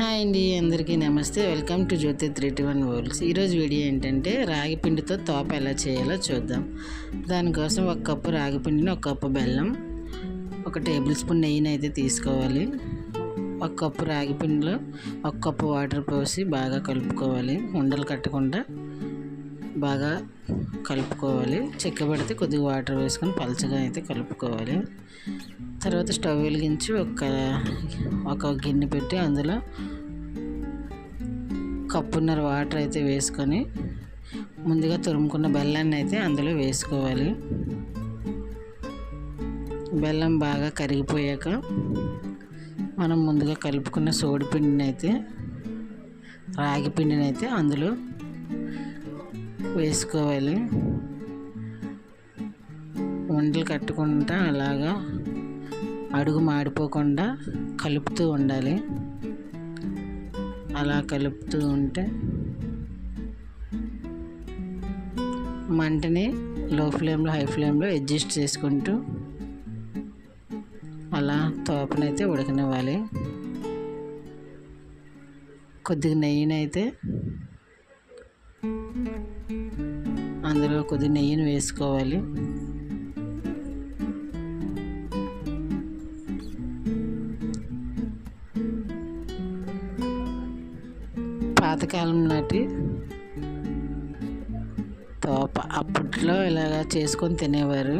Hi అండి అందరికీ నమస్తే. Welcome to Jyothi three two one worlds ఈరోజు వీడియో ఏంటంటే రాగిపిండితో తోప ఎలా చేయాలో చూద్దాం. దానికోసం ఒక కప్పు రాగిపిండిని ఒక కప్పు బెల్లం ఒక టేబుల్ స్పూన్ నెయ్యిని అయితే తీసుకోవాలి. ఒక కప్పు రాగిపిండిలో ఒక కప్పు వాటర్ పోసి బాగా కలుపుకోవాలి. ఉండలు కట్టకుండా బాగా కలుపుకోవాలి. చెక్కబడితే కొద్దిగా వాటర్ వేసుకొని పలచగా అయితే కలుపుకోవాలి. తర్వాత స్టవ్ వెలిగించి ఒక ఒక గిన్నె పెట్టి అందులో కప్పున్నర వాటర్ అయితే వేసుకొని ముందుగా తురుముకున్న బెల్లాన్ని అయితే అందులో వేసుకోవాలి. బెల్లం బాగా కరిగిపోయాక మనం ముందుగా కలుపుకున్న సోడి పిండిని అయితే రాగి పిండిని అయితే అందులో వేసుకోవాలి. వంటలు కట్టుకుంటా అలాగా అడుగు మాడిపోకుండా కలుపుతూ ఉండాలి. అలా కలుపుతూ ఉంటే మంటని లో ఫ్లేమ్లో హై ఫ్లేమ్లో అడ్జస్ట్ చేసుకుంటూ అలా తోపనైతే ఉడకనివ్వాలి. కొద్దిగా నెయ్యినైతే అందులో కొద్దిగా నెయ్యిని వేసుకోవాలి. పాతకాలం నాటి తోప. అప్పట్లో ఇలాగ చేసుకొని తినేవారు.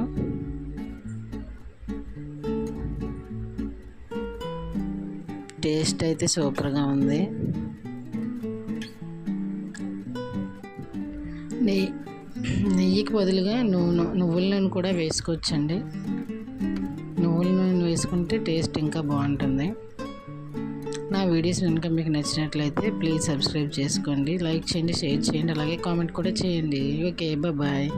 టేస్ట్ అయితే సూపర్గా ఉంది. నెయ్యి నెయ్యికి బదులుగా నూనె నువ్వుల నూనె కూడా వేసుకోవచ్చండి. నువ్వుల నూనె వేసుకుంటే టేస్ట్ ఇంకా బాగుంటుంది. నా వీడియోస్ కనుక మీకు నచ్చినట్లయితే ప్లీజ్ సబ్స్క్రైబ్ చేసుకోండి. లైక్ చేయండి షేర్ చేయండి అలాగే కామెంట్ కూడా చేయండి. Okay bye